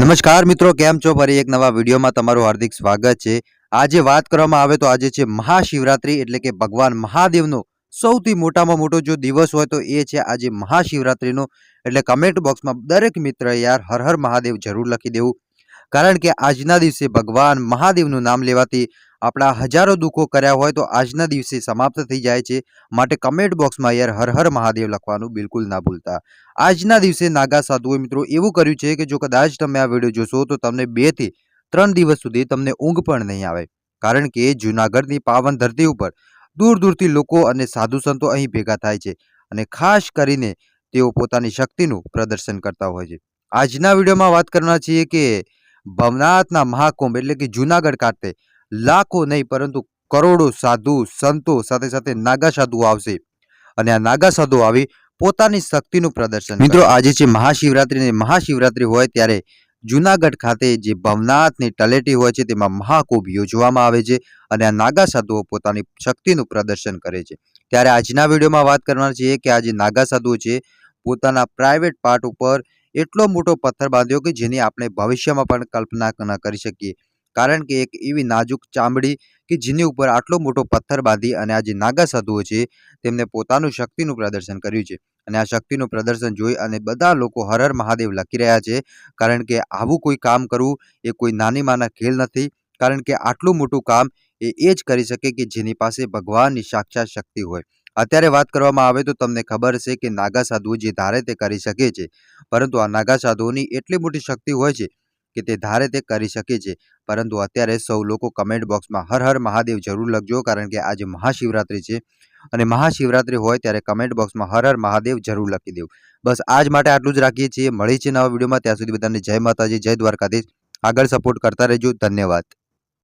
નમસ્કાર મિત્રો, કેમ છો? ફરી એક નવા વિડીયોમાં તમારું હાર્દિક સ્વાગત છે. આજે વાત કરવામાં આવે તો આજે છે મહાશિવરાત્રી એટલે કે ભગવાન મહાદેવનો સૌથી મોટામાં મોટો જો દિવસ હોય તો એ છે આજે મહાશિવરાત્રીનો. એટલે કમેન્ટ બોક્સમાં દરેક મિત્ર યાર હર હર મહાદેવ જરૂર લખી દેવું. કારણ કે આજના દિવસે ભગવાન મહાદેવનું નામ લેવાથી આપણા હજારો દુઃખો કર્યા હોય તો આજના દિવસે સમાપ્ત થઈ જાય છે. માટે કમેન્ટ બોક્સમાં યાર હર હર મહાદેવ લખવાનું બિલકુલ ના ભૂલતા. આજના દિવસે નાગા સાધુએ મિત્રો એવું કર્યું છે કે જો કદાચ તમે આ વીડિયો જોશો તો તમને બેથી ત્રણ દિવસ સુધી તમને ઊંઘ પણ નહીં આવે. કારણ કે જૂનાગઢની પાવન ધરતી ઉપર દૂર દૂરથી લોકો અને સાધુ સંતો અહીં ભેગા થાય છે અને ખાસ કરીને તેઓ પોતાની શક્તિનું પ્રદર્શન કરતા હોય છે. આજના વિડીયોમાં વાત કરવાના છીએ કે ભવનાથના મહાકુંભ એટલે કે જૂનાગઢ ખાતે લાખો નહીં, પરંતુ કરોડો સાધુ, સંતો સાથે સાથે નાગા સાધુઓ આવશે. અને આ નાગા સાધુઓ આવી પોતાની શક્તિનું પ્રદર્શન મિત્રો, આજે જે મહાશિવરાત્રી અને મહાશિવરાત્રી હોય ત્યારે જુનાગઢ ખાતે જે ભવનાથની તલેટી હોય છે, તેમાં મહાકુંભ યોજવામાં આવે છે અને આ નાગા સાધુઓ પોતાની શક્તિનું પ્રદર્શન કરે છે. ત્યારે આજના વિડીયોમાં વાત કરવાની છે કે આજે નાગા સાધુઓ છે, પોતાના પ્રાઇવેટ પાર્ટ ઉપર એટલો મોટો પથ્થર બાંધ્યો કે જેની આપણે ભવિષ્યમાં પણ કલ્પના ન કરી શકીએ. કારણ કે એક એવી નાજુક ચામડી કે જેની ઉપર આટલો મોટો પથ્થર બાંધી અને આ જે નાગા સાધુઓ છે, તેમને પોતાનું શક્તિનું પ્રદર્શન કર્યું છે. અને આ શક્તિનું પ્રદર્શન જોઈ અને બધા લોકો હર હર મહાદેવ લખી રહ્યા છે, કારણ કે આવું કોઈ કામ કરવું એ કોઈ નાની માના ખેલ નથી. કારણ કે આટલું મોટું કામ એ એ જ કરી શકે કે જેની પાસે ભગવાનની સાક્ષાત શક્તિ હોય. અત્યારે વાત કરવામાં આવે તો તમને ખબર છે કે નાગા સાધુઓ જે ધારે તે કરી શકે છે. પરંતુ આ નાગા સાધુઓની એટલી મોટી શક્તિ હોય છે કે તે ધારે તે કરી શકે છે. પરંતુ અત્યારે સૌ લોકો કમેન્ટ બોક્સમાં હર હર મહાદેવ જરૂર લખજો, કારણ કે આજે મહાશિવરાત્રી છે. અને મહાશિવરાત્રી હોય ત્યારે કમેન્ટ બોક્સમાં હર હર મહાદેવ જરૂર લખી દેવું. બસ આજ માટે આટલું જ રાખીએ છીએ. મળી છે નવા વિડીયોમાં. ત્યાં સુધી બધાને જય માતાજી, જય દ્વારકાધીશ. આગળ સપોર્ટ કરતા રહેજો. ધન્યવાદ.